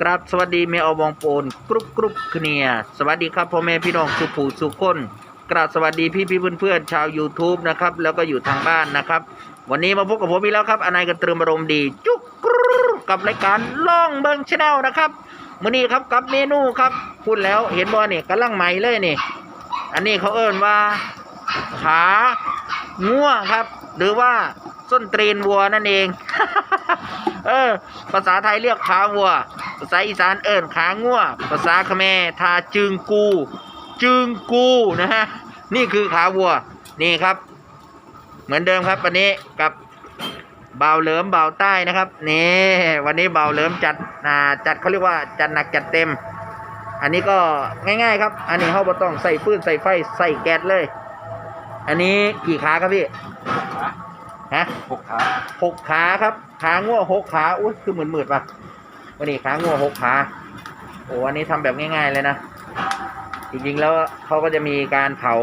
กราบสวัสดีแม่อวองโปนกรุบกรุบเคเนียสวัสดีครับพ่อแม่พี่น้องสุผูสุคนกราบสวัสดีพี่พี่เพื่อนเพื่อนชาว YouTube นะครับแล้วก็อยู่ทางบ้านนะครับ วันนี้มาพบกับผมอีกแล้วครับอนายกระตริมอารมณ์ดี จุกกรูกับรายการล่องเบิงชาแนลนะครับมื้อนี้ครับกับเมนูครับพูดแล้วเห็นบ่นี่ยกำลังใหม่เลยนี่ อันนี้เขาเอิ้นว่า ขาง่วครับ หรือว่าส้นตรีนวัวนั่นเอง เออ ภาษาไทยเรียกขาวัวาษาอีสานเอิ้นขาง่วภาษาเขมรทาจึงกู จึงกูนะฮะนี่คือขาวัวนี่ครับ เหมือนเดิมครับวันนี้กับเบาวเหลิมเบาวใต้นะครับนี่วันนี้เบาวเหลิมจัดอ่าจัดเขาเรียกว่าจัดหนักจัดเต็ม อันนี้ก็ง่ายๆครับ อันนี้เขาบ่ต้องใส่ฟืนใส่ไฟใส่แก๊สเลย อันนี้กี่ขาครับพี่ฮะหกขาหกขาครับ ขาง่วหกขาอุ้ยคือเหมือนมืดๆป่ะ วันนี้ขาง่วหกขาโอ้อันนี้ทำแบบง่าย ๆเลยนะ จริงๆแล้วเขาก็จะมีการเผา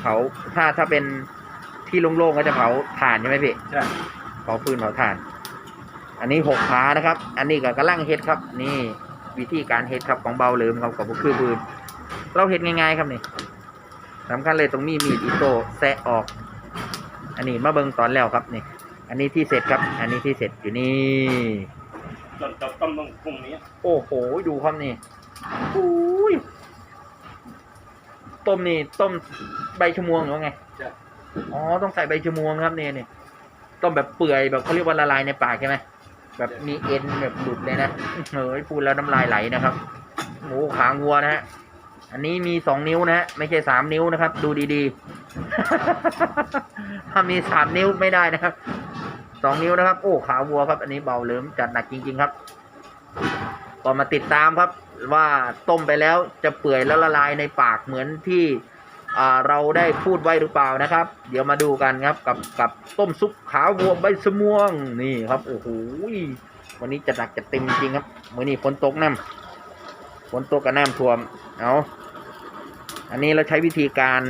เผาถ้าถ้าเป็นที่โล่งๆก็จะเผาถ่านใช่ไหมพี่ใช่เผาฟืนเผาถ่าน อันนี้หกขานะครับ อันนี้ก็กระลังเฮ็ดครับ นี่วิธีการเฮ็ดครับของเบาเหลิมครับกับคือปืนเราเฮ็ดง่ายๆครับนี่สำคัญเลยตรงมีมีดอิโต้แซะออก อันนี้มาเบิ่งตอนแล้วครับนี่ อันนี้ที่เสร็จครับ อันนี้ที่เสร็จอยู่นี่ จนจะต้มต้องพรุ่งนี้โอ้โห ดูครับนี่อุ้ยต้มนี่ต้มใบชะมวงหรือว่าไงใช่อ๋อ ต้องใส่ใบชะมวงครับเนี่ยนี่ต้มแบบเปื่อยแบบเขาเรียกว่าละลายในปากใช่ไหมแบบมีเอ็นแบบหลุดเลยนะเฮ้ยพูดแล้วน้ำลายไหลนะครับโอ้ขางัวนะฮะอันนี้มีสองนิ้วนะฮะไม่ใช่สามนิ้วนะครับ ดูดีๆ ถ้ามีสามนิ้วไม่ได้นะครับส องนิ้วนะครับ โอ้ขาวัวครับ อันนี้เบาเหลิมจัดหนักจริง ๆ ครับก็มาติดตามครับ ว่าต้มไปแล้วจะเปื่อยแล้วละลายในปากเหมือนที่เราได้พูดไว้หรือเปล่านะครับ เดี๋ยวมาดูกันครับกับกับต้มซุปขาวัวใบสมวงนี่ครับโอ้โหวันนี้จะหนักจะเต็มจริงครับมื่อนี้ฝนตกน้ำฝนตกกับน้ำท่วมเอาอันนี้เราใช้วิธีการ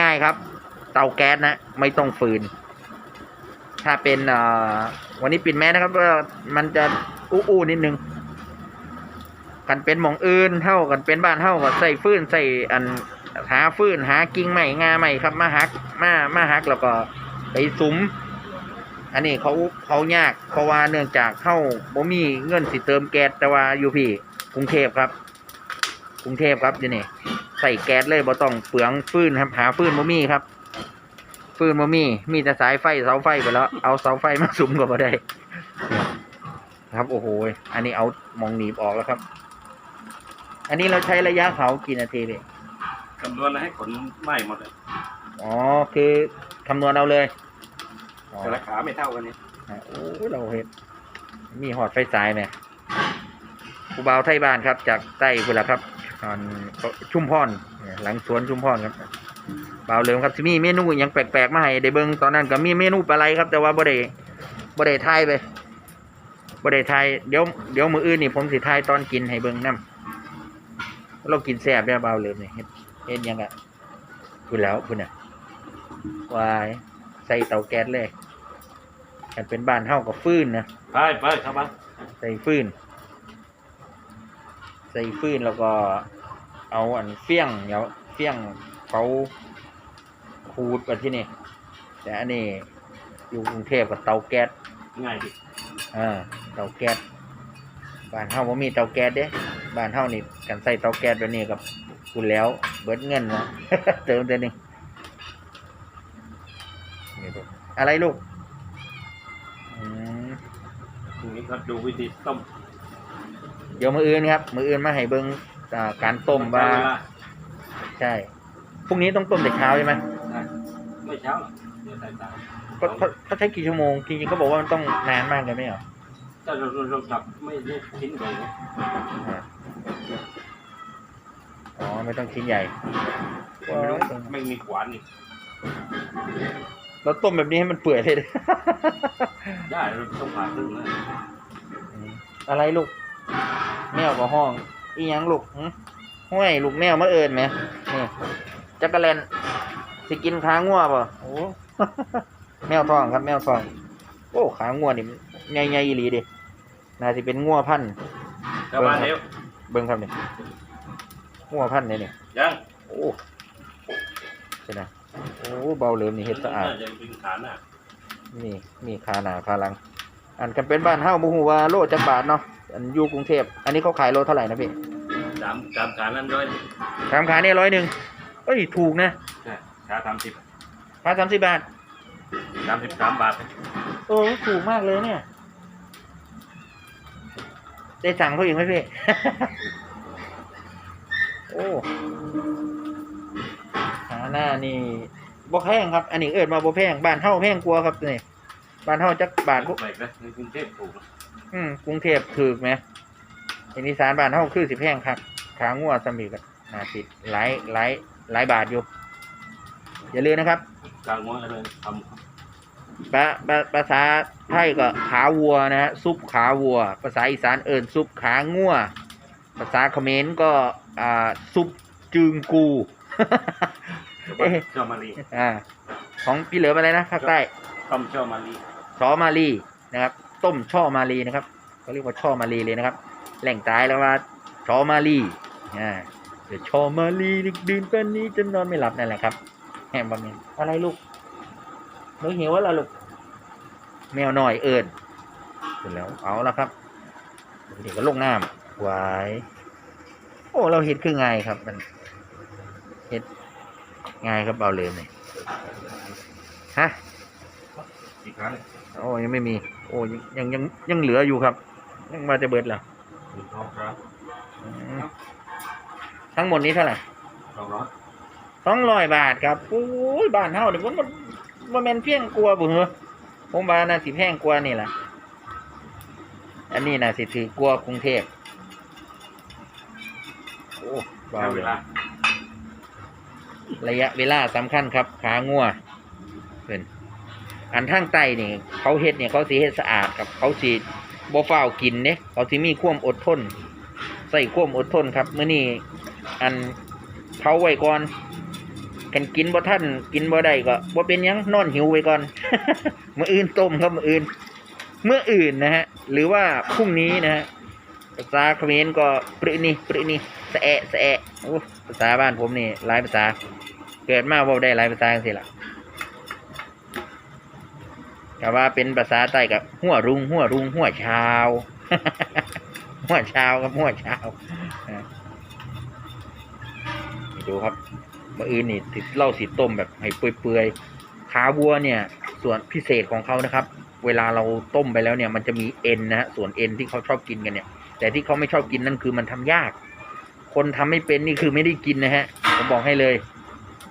ง่าย ๆครับ เตาแก๊สนะ ไม่ต้องฟืน ถ้าเป็นอวันนี้ปิดแมสนะครับว่ามันจะอู้ๆนิดนึงกันเป็นหมองอื่นเท่ากันเป็นบ้านเท่าก็ใส่ฟืนใส่อันหาฟืนหากิ่งใหม่งาใหม่ครับ มาหักมามาหักแล้วก็ไปสุมอันนี้เขาเขายากเพราะว่าเนื่องจากเข้าบ่มีเงินสิเติมแก๊สแต่ว่าอยู่พี่กรุงเทพครับ กรุงเทพครับอยู่นี่ใส่แก๊สเลยบ่ต้องเปลืองฟืนครับ หาฟืนบ่มีครับ ฟืนบ่มี มีแต่สายไฟเสาไฟไปแล้ว เอาเสาไฟมาสุมก็บ่ได้ ครับโอ้โห อันนี้เอามองหนีบออกแล้วครับ อันนี้เราใช้ระยะเผากี่นาทีพี่คำนวณให้ขนไหม้หมดเลยอ๋อคือคำนวณเอาเลยอ๋อแต่ละขาไม่เท่ากันนี่โอ้ยเราเห็นมีหอดไฟสายไหมครูบาวไทยบ้านครับ จากใต้คุณละครับตอนชุ่มพรเนี่ยหลังสวนชุ่มพรครับ บาวเหลิมครับที่มีเมนูหยังแปลกๆมาให้ได้เบิ่งตอนนั้นก็มีเมนูปลาไหลครับ แต่ว่าบ่ได้บ่ได้ทายไปบ่ได้ทายเดี๋ยวเดี๋ยวมืออื่นนี่ผมสิทายตอนกินให้เบิ่งนํเรากินแซ่บเนี่ยบาวเหลิมนี่เฮ็ดเฮ็ดหยังอะคุณแล้วคุณน่ะวายใส่เตาแก๊สเลยกันเป็นบ้านเฮากับฟืนนะไปไปเข้ามาใส่ฟืนใส่ฟืนแล้วก็เอาอันเฟี้ยงเดี๋ยวเฟี้ยงเขา ขูดไปที่นี่แต่อันนี้อยู่กรุงเทพกับเตาแก๊สง่ายดิอ่าเตาแก๊สบ้านเฮาบ่มีเตาแก๊สเด้บ้านเฮานี่กันใส่เตาแก๊สแบบนี้กับคุณแล้ว เบิดเงินวะ เติมเดี๋ยวนี้นี่ลูกอะไรลูกอืมพรุ่งนี้ก็ดูวิธีต้มเดี๋ยวมืออื่นครับ มืออื่นมาให้เบิ้งอ่าการต้มว่าใช้เวลาใช่พรุ่งนี้ต้องต้มแต่เช้าใช่ไหมใช่ไม่เช้าหรอกเดี๋ยวสายตาก็เขาเขาใช้กี่ชั่วโมงจริงๆเขาบอกว่ามันต้องนานมากเลยไหมเหรอถ้าเราเราเราจับไม่ได้ทิ้งไปนะอ่าอ๋อไม่ต้องชิ้นใหญ่ไม่รู้ไม่มีขวานนี่เราต้มแบบนี้ให้มันเปื่อยเลย ได้เราต้องผ่าครึ่งนะอืมอะไรลูกแมวกับห้อง อีหยังลูกหึห้วยลูกแมวมาเอิญไหมนี่จักรแลน สิกินขางัวป่ะโอ้ แมวทองครับแมวทอง โอ้ขางัวนี่ใหญ่ๆอีหลีดิน่าจะเป็นงัวพันธุ์ชาวบ้านเร็วเบิ้งครับนี่งัวพันธุ์เนี่ยนี่ยังโอ้ใช่ไหมโอ้เบาเหลิมนี่เฮ็ดสะอาดน่จะเป็นฐานน่ะมีมีคาหนาคาหลัง อันกันเป็นบ้านเฮ้าบ่ฮู้ว่าโลจักบาทเนาะอันอยู่กรุงเทพอันนี้เขาขายโลเท่าไหร่นะพี่สามสามฐานนั้นด้วยสามขาเนี่ยร้อยหนึ่งเอ้ยถูกนะใช่ ขาสามสิบพันสามสิบบาท สามสิบสามบาทโอ้ถูกมากเลยเนี่ย ได้สั่งเขาอีกไหมพี่ โอ้ขาหน้านี่บ่แพงครับ อันนี้เอิดมาบ่แพงบ้านเฮาแพงกลัวาครับนี่บ้านเฮาจักบาทไปนะในกรุงเทพถูกนะอืมกรุงเทพถูกไหมอันนี้สารบ้านเฮาคือสิแพงครับขางัวสมีกันน่าติดหลายหลายหลายบาทอยู่ อย่าลืมนะครับกลางว่าอะไรทภาภาภาษาไทยก็ขาวัวนะฮะซุปขาวัว ภาษาอีสานเอิญซุปขางัวภาษาเขมรก็อ่าซุปจึงกูำเอ๊ะเจ้ามาลีอ่าของพี่เหลืออะไรนะภาคใต้ ต้มเจ้ามาลีซอมาลีนะครับ ต้มช่อมาลีนะครับเขาเรียกว่าช่อมาลีเลยนะครับ แหล่งตายแล้วว่าชอมาลีอ่าเดี๋ยวชอมาลีดึกดื่นป่านนี้จะนอนไม่หลับนั่นแหละครับ แฮมบะเมนอะไรลูกหนูหิวแล้วลูก แมวหน่อยเอิญเสร็จแล้วเอาแล้วครับเดี๋ยวก็ลงน้ำไว้โอ้เราเห็ดคือไงครับ มันเห็ดไงครับเอาเลยเนี่ยฮะอีกครั้งโอ้ยังไม่มี โอ้ยังยังยังยังเหลืออยู่ครับ ยังมาจะเบิดแล้วหนึ่งสองครับอืมทั้งหมดนี้เท่าไหร่สองร้อย สองร้อยบาทครับโอ้ยบ้านเฮาเนี่ยมันมันมันแมนเพียงกลัวบุเหรอผมว่าน่าสิแพงกว่านี่แหละอันนี้น่าสิถือกลัวกรุงเทพโอ้บ้าแค่เลเวยลาระยะเวลาสำคัญครับขางัวเป็นอันทางใต้นี่ เขาเฮ็ดเนี่ยเขาสิเฮ็ดสะอาดครับเขาสิบ่ฟ้าวกินเนี่ยเขาสิมีความอดทน ใส่ความอดทนครับมื้อนี้อันเผาไว้ก่อน กันกินบ่ทันกินบ่ได้ก็บ่เป็นยังนอนหิวไว้ก่อนมื้ออื่นต้มครับมื้ออื่น เมื่ออื่นนะฮะ หรือว่าพรุ่งนี้นะฮะภาษาเขมรก็ปรินี่ปรินี่สะแอะสะแอะโอ้ภาษาบ้านผมนี่หลายภาษา เกิดมาว่าได้หลายภาษาจังซี่ล่ะแต่ว่าเป็นภาษาใต้กับหัวรุง หัวรุง หัวชาวหัวชาวกับหัวชาวดูครับ มื่ออื่นนี่ติดเหล่าสีต้มแบบให้เปื่อยๆขาวัวเนี่ย ส่วนพิเศษของเขานะครับ เวลาเราต้มไปแล้วเนี่ย มันจะมีเอ็นนะฮะส่วนเอ็นที่เขาชอบกินกันเนี่ย แต่ที่เขาไม่ชอบกินนั่นคือมันทำยาก คนทำไม่เป็นนี่คือไม่ได้กินนะฮะผมบอกให้เลย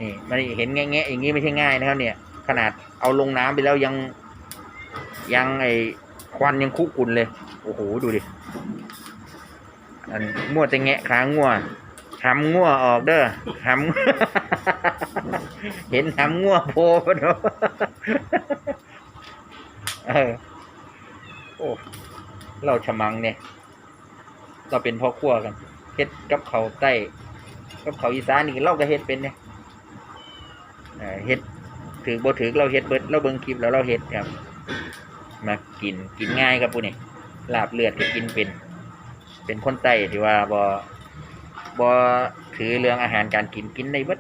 นี่มันเห็นแง่ๆอย่างนี้ไม่ใช่ง่ายนะครับ เนี่ย ขนาดเอาลงน้ำไปแล้วยังยังไอควันยังคุกุ่นเลย โอ้โห ดูดิ อันมั่วแต่แงะขางงัว หำงัวออกเด้อหำเห็นหำงัวโผล่มาเนาะเออโอ้เราฉมังเนี่ย เราเป็นพ่อครัวกันเฮ็ดกับเขาใต้ กับเขาอีสานนี่เราก็เฮ็ดเป็นเนี่ยเฮ็ดถือบ่ถือเราเฮ็ดเบิดเราเบิ่งคลิปแล้วเราเฮ็ดครับ มากินกินง่ายครับผู้นี่ลาบเลือดก็กินเป็น เป็นคนใต้ที่ว่าบ่ บ่ถือเรื่องอาหารการกินกินได้เบิด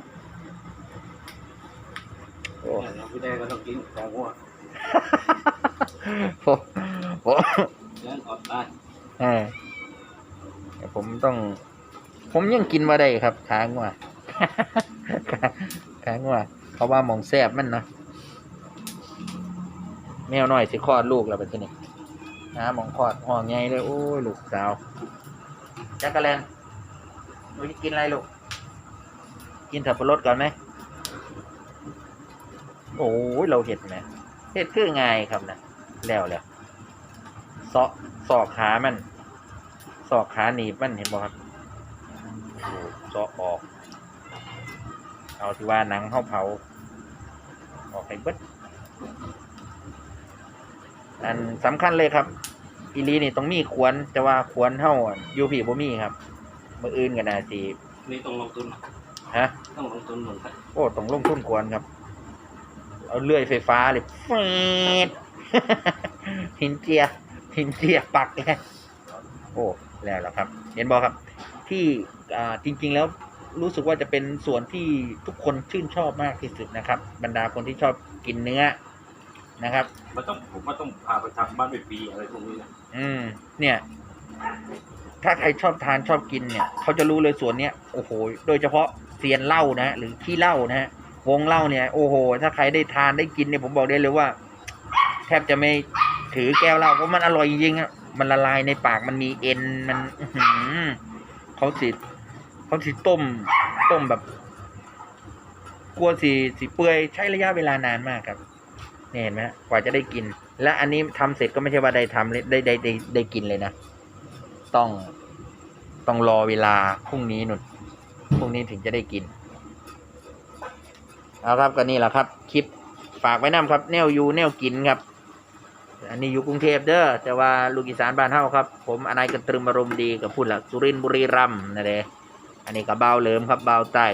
โอ้เราไม่ได้ก็ต้องกินของวัวโอ้โหเลี้ยงอดตายเออแต่ผมต้อง ผมยังกินมาได้ครับขางัวขาขางัวเขาว่าหมองแซบมันเนาะแมวน้อยสิคลอดลูกแล้วเป็นที่นี่นะหมองคลอดห่อไงเลยโอ้ยลูกสาวจักรแลน หนูจะกินอะไรลูก กินสับปะรดก่อนไหม โอ้ยเราเห็ดไหมเห็ดคือไงครับนะแล้วแล้วซอกซอกขามันซอกขาหนีบมันเห็นบ่ครับโอ้ซอกออก เอาที่ว่าหนังเข้าเผา ออกให้เบิดอันสำคัญเลยครับ อีลีนี่ต้องมีขวนแต่ว่าขวนเท่าอยูผีบ่มีครับ มืออื่นกันนาสีนี่ต้องลงทุนฮะ ต้องลงทุนเหมือนกันโอ้ต้องลงทุนควรครับ เอาเลื่อยไฟฟ้าเลยแฟดหินเจียหินเจียปักเลยโอ้แล้วล่ะครับ เห็นบอกครับ ที่อ่าจริง ๆ แล้วรู้สึกว่าจะเป็นส่วนที่ทุกคนชื่นชอบมากที่สุดนะครับ บรรดาคนที่ชอบกินเนื้อนะครับมันต้องผมว่าต้องพาไปทำบ้านเป็นปีอะไรพวกนี้นะอืม เนี่ย ถ้าใครชอบทานชอบกินเนี่ยเขาจะรู้เลยส่วนเนี้ยโอ้โห โดยเฉพาะเซียนเหล้านะหรือขี้เหล้านะฮะวงเหล้าเนี่ยโอ้โห ถ้าใครได้ทานได้กินเนี่ยผมบอกได้เลยว่า แทบจะไม่ถือแก้วเหล้าเพราะมันอร่อยจริงๆอะมันละลายในปากมันมีเอ็นมันอืเขาสิเขาสิต้ม ต้มแบบ กลัวสีสีเปื่อยใช้ระยะเวลานานมากครับเนี่ยเห็นไหมกว่าจะได้กิน และอันนี้ทำเสร็จก็ไม่ใช่ว่าได้ทำได้ได้ได้ได้กินเลยนะ ต้อง ต้องรอเวลาพรุ่งนี้นุ่นพรุ่งนี้ถึงจะได้กินเอาครับก็นี่แหละครับ คลิปฝากไว้นำครับ แนวอยู่แนวกินครับ อันนี้อยู่กรุงเทพเด้อแต่ว่าลูกอีสานบ้านเฮาครับ ผมอนายกันตรึมอารมณ์ดีกับพูดละสุรินทร์บุรีรัมย์นั่นเองอันนี้กับเบาวเหลิมครับเบาวใต้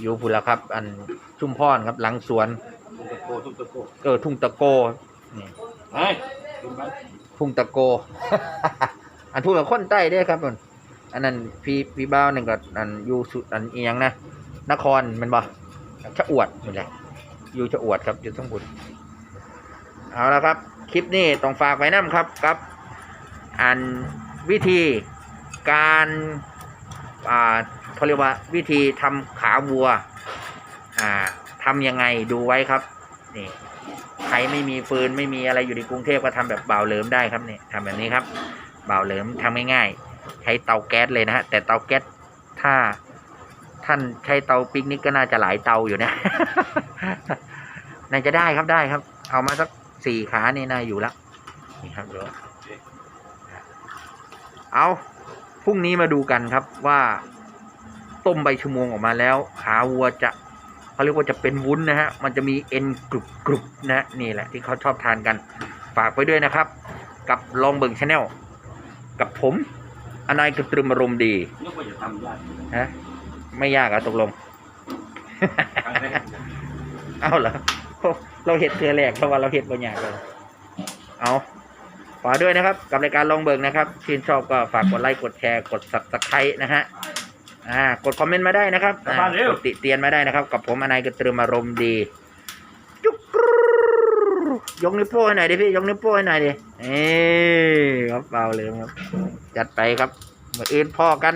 อยู่พูดละครับ อันชุมพรครับ หลังสวนตุ้งตะโกตุ้งตะโกเออทุ่งตะโกนี่เฮ้ยกินไปทุ่งตะโก อันพูดกับคนใต้เด้อครับมัน อันนั้นพี่พี่บ้าวหนึ่งก็อันอยู่สุดอันเอียงนะนครแมันบ่ชะอวดนี่แหละ อยู่ชะอวดครับอยู่ทั้งบุญเอาละครับ คลิปนี้ต้องฝากไว้น้ำครับครับ อันวิธีการอ่าเขาเรียกว่าวิธีทำขาวัว อ่าทำยังไงดูไว้ครับนี่ใครไม่มีฟืนไม่มีอะไรอยู่ในกรุงเทพก็ทำแบบเบาเหลิมได้ครับนี่ทำแบบนี้ครับเบาเหลิมทำง่ายๆ ใช้เตาแก๊สเลยนะฮะแต่เตาแก๊สถ้าท่านใช้เตาปิกนิกก็น่าจะหลายเตาอยู่นะน่าจะได้ครับได้ครับ เอามาสักสี่ขานี่น่าอยู่แล้วนี่ครับเดี๋ยวเอาพรุ่งนี้มาดูกันครับว่าต้มใบชะมวงออกมาแล้ว ขาวัวจะเขาเรียกว่าจะเป็นวุ้นนะฮะ มันจะมีเอ็นกรุบกรุบนะนี่แหละที่เขาชอบทานกัน ฝากไว้ด้วยนะครับ กับลองเบิ่งชาแนลกับผม อนายกระตรึมอารมณ์ดีนึกว่าจะทำยากฮะไม่ยากอะตกลง ครั้งแรกเอาเหรอโอ้เราเห็ดเทือแรกเพราะว่าเราเห็ดบางอย่างเลยเอาฝากด้วยนะครับ กับรายการลองเบิกนะครับชื่นชอบก็ฝากกดไลค์กดแชร์กด subscribe นะฮะอ่ากดคอมเมนต์มาได้นะครับอ่ากดติเตียนมาได้นะครับ กับผมอนายกระตรึมอารมณ์ดีจุกกรู ยกนิ้วโป้ให้หน่อยดิพี่ยกนิ้วโป้ให้หน่อยดิเอ้ครับเปล่าเลยครับ จัดไปครับมาเออื่นพ่อกัน